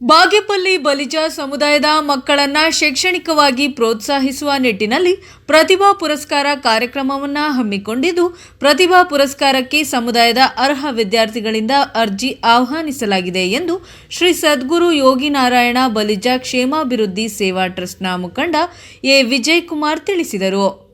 ಬಾಗೇಪಲ್ಲಿ ಬಲಿಜ ಸಮುದಾಯದ ಮಕ್ಕಳನ್ನ ಶೈಕ್ಷಣಿಕವಾಗಿ ಪ್ರೋತ್ಸಾಹಿಸುವ ನಿಟ್ಟಿನಲ್ಲಿ ಪ್ರತಿಭಾ ಪುರಸ್ಕಾರ ಕಾರ್ಯಕ್ರಮವನ್ನು ಹಮ್ಮಿಕೊಂಡಿದ್ದು, ಪ್ರತಿಭಾ ಪುರಸ್ಕಾರಕ್ಕೆ ಸಮುದಾಯದ ಅರ್ಹ ವಿದ್ಯಾರ್ಥಿಗಳಿಂದ ಅರ್ಜಿ ಆಹ್ವಾನಿಸಲಾಗಿದೆ ಎಂದು ಶ್ರೀ ಸದ್ಗುರು ಯೋಗಿನಾರಾಯಣ ಬಲಿಜ ಕ್ಷೇಮಾಭಿವೃದ್ಧಿ ಸೇವಾ ಟ್ರಸ್ಟ್ನ ಮುಖಂಡ ಎ. ವಿಜಯ್ ಕುಮಾರ್ ತಿಳಿಸಿದರು.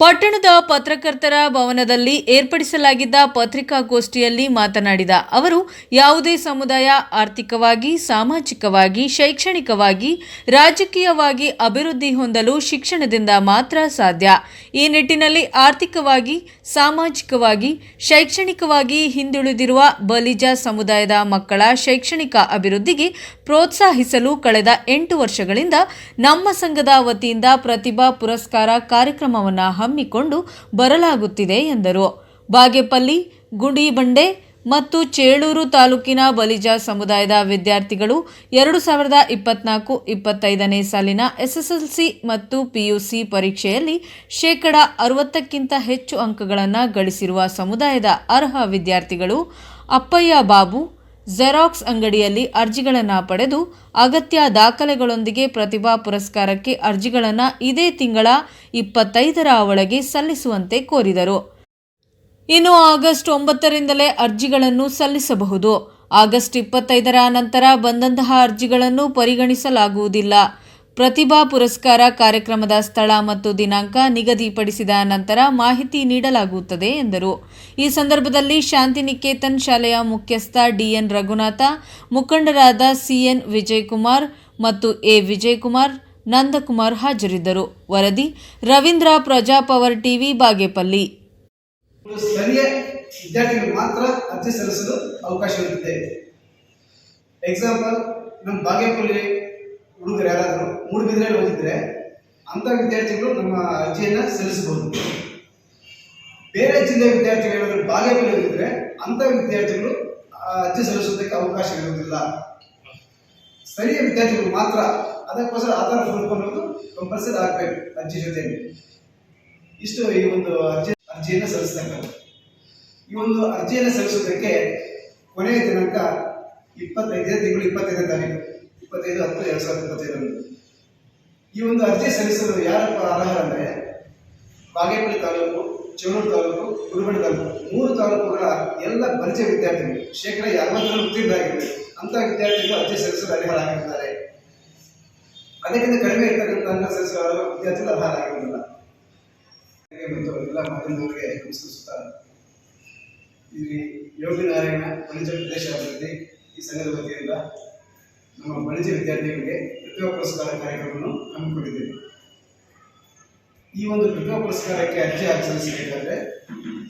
ಪಟ್ಟಣದ ಪತ್ರಕರ್ತರ ಭವನದಲ್ಲಿ ಏರ್ಪಡಿಸಲಾಗಿದ್ದ ಪತ್ರಿಕಾಗೋಷ್ಠಿಯಲ್ಲಿ ಮಾತನಾಡಿದ ಅವರು, ಯಾವುದೇ ಸಮುದಾಯ ಆರ್ಥಿಕವಾಗಿ, ಸಾಮಾಜಿಕವಾಗಿ, ಶೈಕ್ಷಣಿಕವಾಗಿ, ರಾಜಕೀಯವಾಗಿ ಅಭಿವೃದ್ಧಿ ಹೊಂದಲು ಶಿಕ್ಷಣದಿಂದ ಮಾತ್ರ ಸಾಧ್ಯ. ಈ ನಿಟ್ಟಿನಲ್ಲಿ ಆರ್ಥಿಕವಾಗಿ, ಸಾಮಾಜಿಕವಾಗಿ, ಶೈಕ್ಷಣಿಕವಾಗಿ ಹಿಂದುಳಿದಿರುವ ಬಲಿಜ ಸಮುದಾಯದ ಮಕ್ಕಳ ಶೈಕ್ಷಣಿಕ ಅಭಿವೃದ್ಧಿಗೆ ಪ್ರೋತ್ಸಾಹಿಸಲು ಕಳೆದ ಎಂಟು ವರ್ಷಗಳಿಂದ ನಮ್ಮ ಸಂಘದ ವತಿಯಿಂದ ಪ್ರತಿಭಾ ಪುರಸ್ಕಾರ ಕಾರ್ಯಕ್ರಮವನ್ನು ಹಮ್ಮಿಕೊಂಡು ಬರಲಾಗುತ್ತಿದೆ ಎಂದರು. ಬಾಗೇಪಲ್ಲಿ, ಗುಡಿಬಂಡೆ ಮತ್ತು ಚೇಳೂರು ತಾಲೂಕಿನ ಬಲಿಜ ಸಮುದಾಯದ ವಿದ್ಯಾರ್ಥಿಗಳು ಎರಡು ಸಾವಿರದ ಇಪ್ಪತ್ನಾಲ್ಕು ಇಪ್ಪತ್ತೈದನೇ ಸಾಲಿನ ಎಸ್ಎಸ್ಎಲ್ಸಿ ಮತ್ತು ಪಿಯುಸಿ ಪರೀಕ್ಷೆಯಲ್ಲಿ ಶೇಕಡ ಅರವತ್ತಕ್ಕಿಂತ ಹೆಚ್ಚು ಅಂಕಗಳನ್ನು ಗಳಿಸಿರುವ ಸಮುದಾಯದ ಅರ್ಹ ವಿದ್ಯಾರ್ಥಿಗಳು ಅಪ್ಪಯ್ಯ ಬಾಬು ಜೆರಾಕ್ಸ್ ಅಂಗಡಿಯಲ್ಲಿ ಅರ್ಜಿಗಳನ್ನು ಪಡೆದು ಅಗತ್ಯ ದಾಖಲೆಗಳೊಂದಿಗೆ ಪ್ರತಿಭಾ ಪುರಸ್ಕಾರಕ್ಕೆ ಅರ್ಜಿಗಳನ್ನು ಇದೇ ತಿಂಗಳ ಇಪ್ಪತ್ತೈದರ ಒಳಗೆ ಸಲ್ಲಿಸುವಂತೆ ಕೋರಿದರು. ಇನ್ನು ಆಗಸ್ಟ್ ಒಂಬತ್ತರಿಂದಲೇ ಅರ್ಜಿಗಳನ್ನು ಸಲ್ಲಿಸಬಹುದು. ಆಗಸ್ಟ್ ಇಪ್ಪತ್ತೈದರ ನಂತರ ಬಂದಂತಹ ಅರ್ಜಿಗಳನ್ನು ಪರಿಗಣಿಸಲಾಗುವುದಿಲ್ಲ. ಪ್ರತಿಭಾ ಪುರಸ್ಕಾರ ಕಾರ್ಯಕ್ರಮದ ಸ್ಥಳ ಮತ್ತು ದಿನಾಂಕ ನಿಗದಿಪಡಿಸಿದ ನಂತರ ಮಾಹಿತಿ ನೀಡಲಾಗುತ್ತದೆ ಎಂದರು. ಈ ಸಂದರ್ಭದಲ್ಲಿ ಶಾಂತಿನಿಕೇತನ್ ಶಾಲೆಯ ಮುಖ್ಯಸ್ಥ ಡಿಎನ್ ರಘುನಾಥ, ಮುಖಂಡರಾದ ಸಿಎನ್ ವಿಜಯಕುಮಾರ್ ಮತ್ತು ಎ ವಿಜಯಕುಮಾರ್, ನಂದಕುಮಾರ್ ಹಾಜರಿದ್ದರು. ವರದಿ ರವೀಂದ್ರ ಪ್ರಜಾ ಪವರ್ ಟಿವಿ, ಬಾಗೇಪಲ್ಲಿ. ವಿದ್ಯಾರ್ಥಿಗಳು ಮಾತ್ರ ಅರ್ಜಿ ಸಲ್ಲಿಸಲು ಎಕ್ಸಾಂಪಲ್ ನಮ್ಮ ಬಾಗೇಪಲ್ಲಿ ಹುಡುಗರು ಯಾರಾದರೂ ಮೂಡುಬಿದ್ರೆಯಲ್ಲಿ ಓದಿದ್ರೆ ಅಂಥ ವಿದ್ಯಾರ್ಥಿಗಳು ನಮ್ಮ ಅರ್ಜಿಯನ್ನು ಸಲ್ಲಿಸಬಹುದು. ಬೇರೆ ಜಿಲ್ಲೆಯ ವಿದ್ಯಾರ್ಥಿಗಳು ಏನಾದರೂ ಬಾಗೇಪಲ್ಲಿ ಓದಿದ್ರೆ ಅಂಥ ವಿದ್ಯಾರ್ಥಿಗಳು ಅರ್ಜಿ ಸಲ್ಲಿಸೋದಕ್ಕೆ ಅವಕಾಶ ಇರುವುದಿಲ್ಲ. ಸ್ಥಳೀಯ ವಿದ್ಯಾರ್ಥಿಗಳು ಮಾತ್ರ ಅದಕ್ಕೋಸ್ಕರ ಆಧಾರ ಹೊಂದ್ಕೊಳ್ಳೋದು ಕಂಪಲ್ಸರಿ ಆಗಬೇಕು ಅರ್ಜಿ ಜೊತೆಯಲ್ಲಿ ಇಷ್ಟು ಈ ಒಂದು ಅರ್ಜಿ, ಅರ್ಜಿಯನ್ನು ಸಲ್ಲಿಸ್ತಕ್ಕಂಥ ಈ ಒಂದು ಅರ್ಜಿಯನ್ನು ಸಲ್ಲಿಸೋದಕ್ಕೆ ಕೊನೆಯ ದಿನಾಂಕ ಇಪ್ಪತ್ತೈದನೇ ತಿಂಗಳು ಇಪ್ಪತ್ತೈದನೇ ತಾರೀಕು. ಇಪ್ಪತ್ತೈದು, ಹತ್ತು, ಎರಡು ಸಾವಿರದ ಇಪ್ಪತ್ತೈದರಲ್ಲಿ ಈ ಒಂದು ಅರ್ಜಿ ಸಲ್ಲಿಸಲು ಯಾರಪ್ಪ ಅರ್ಹರಂದರೆ ಬಾಗೇಪಲ್ಲಿ ತಾಲೂಕು ಚೇಳೂರು ತಾಲೂಕು ಗುರುಬಳ್ಳಿ ತಾಲೂಕು. ಮೂರು ತಾಲೂಕುಗಳ ಎಲ್ಲ ಪರಿಚಯ ವಿದ್ಯಾರ್ಥಿಗಳು, ಶೇಕಡ ಯಾವತ್ತರಲ್ಲೂ ಆಗಿದೆ ಅಂತ ವಿದ್ಯಾರ್ಥಿಗಳು ಅರ್ಜಿ ಸಲ್ಲಿಸಲು ಅರ್ಹರಾಗಿದ್ದಾರೆ ಅದಕ್ಕಿಂತ ಕಡಿಮೆ ಇರ್ತಕ್ಕಂಥ ಅಂಕ ಸಲ್ಲಿಸುವ ವಿದ್ಯಾರ್ಥಿಗಳು ಅರ್ಹರಾಗಿರುವುದಿಲ್ಲ ಮತ್ತು ಎಲ್ಲ ಇಲ್ಲಿ ಯೋಗಿ ನಾರಾಯಣ ವಾಣಿಜ್ಯ ಪ್ರದೇಶ ಅಭಿವೃದ್ಧಿ ಈ ಸಂಘದ ವತಿಯಿಂದ ನಮ್ಮ ವಾಣಿಜ್ಯ ವಿದ್ಯಾರ್ಥಿಗಳಿಗೆ ಪ್ರತಿಭಾ ಪುರಸ್ಕಾರ ಕಾರ್ಯಕ್ರಮವನ್ನು ಹಮ್ಮಿಕೊಂಡಿದ್ದೇವೆ. ಈ ಒಂದು ಪ್ರತಿಭಾ ಪುರಸ್ಕಾರಕ್ಕೆ ಅರ್ಜಿ ಹಾಕಿ ಸಲ್ಲಿಸಬೇಕಾದ್ರೆ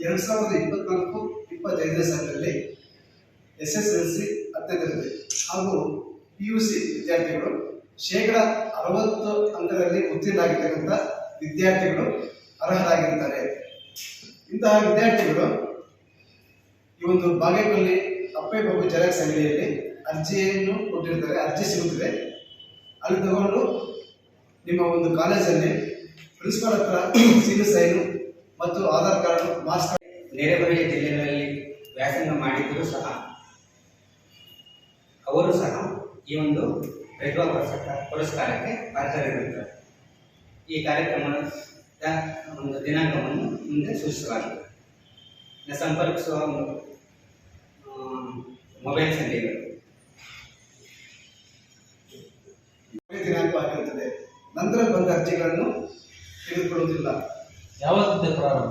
ಎರಡು ಸಾವಿರದ ಇಪ್ಪತ್ನಾಲ್ಕು, ಇಪ್ಪತ್ತೈದನೇ ಸಾಲಿನಲ್ಲಿ ಎಸ್ ಎಸ್ ಎಲ್ ಸಿ ಹತ್ತನೇ ಹಾಗೂ ಪಿ ಯು ಸಿ ವಿದ್ಯಾರ್ಥಿಗಳು ಶೇಕಡ ಅರವತ್ತು ಅಂಕದಲ್ಲಿ ಉತ್ತೀರ್ಣರಾಗಿರ್ತಕ್ಕಂಥ ವಿದ್ಯಾರ್ಥಿಗಳು ಅರ್ಹರಾಗಿರ್ತಾರೆ ಇಂತಹ ವಿದ್ಯಾರ್ಥಿಗಳು ಈ ಒಂದು ಬಾಗೇಪಲ್ಲಿ ಅಪ್ಪೆ ಬಾಬು ಜಲಕ್ ಅಂಗಡಿಯಲ್ಲಿ ಅರ್ಜಿಯನ್ನು ಕೊಟ್ಟಿರ್ತಾರೆ, ಅರ್ಜಿ ಸಿಗುತ್ತದೆ. ಅಲ್ಲಿ ತಗೊಂಡು ನಿಮ್ಮ ಒಂದು ಕಾಲೇಜಲ್ಲಿ ಪ್ರಿನ್ಸಿಪಾಲ್ ಹತ್ರ ಸೀಲು ಸೈನು ಮತ್ತು ಆಧಾರ್ ಕಾರ್ಡ್ ನೆರೆ ನೆರೆಹೊರೆಯ ಜಿಲ್ಲೆಗಳಲ್ಲಿ ವ್ಯಾಸಂಗ ಮಾಡಿದ್ದರೂ ಸಹ ಅವರು ಸಹ ಈ ಒಂದು ಪ್ರತಿಭಾ ಪುರಸ್ಕಾರ, ಪುರಸ್ಕಾರಕ್ಕೆ ಅರ್ಹರಿರುತ್ತಾರೆ. ಈ ಕಾರ್ಯಕ್ರಮದ ಒಂದು ದಿನಾಂಕವನ್ನು ಮುಂದೆ ಸೂಚಿಸಲಾಗಿದೆ. ಸಂಪರ್ಕಿಸುವ ಮೊಬೈಲ್ ಸಂಖ್ಯೆಗಳು. ನಂತರ ಬಂದ ಅರ್ಜಿಗಳನ್ನು ತೆಗೆದುಕೊಳ್ಳುವುದಿಲ್ಲ ಯಾವಾಗ ಪ್ರಾರಂಭ?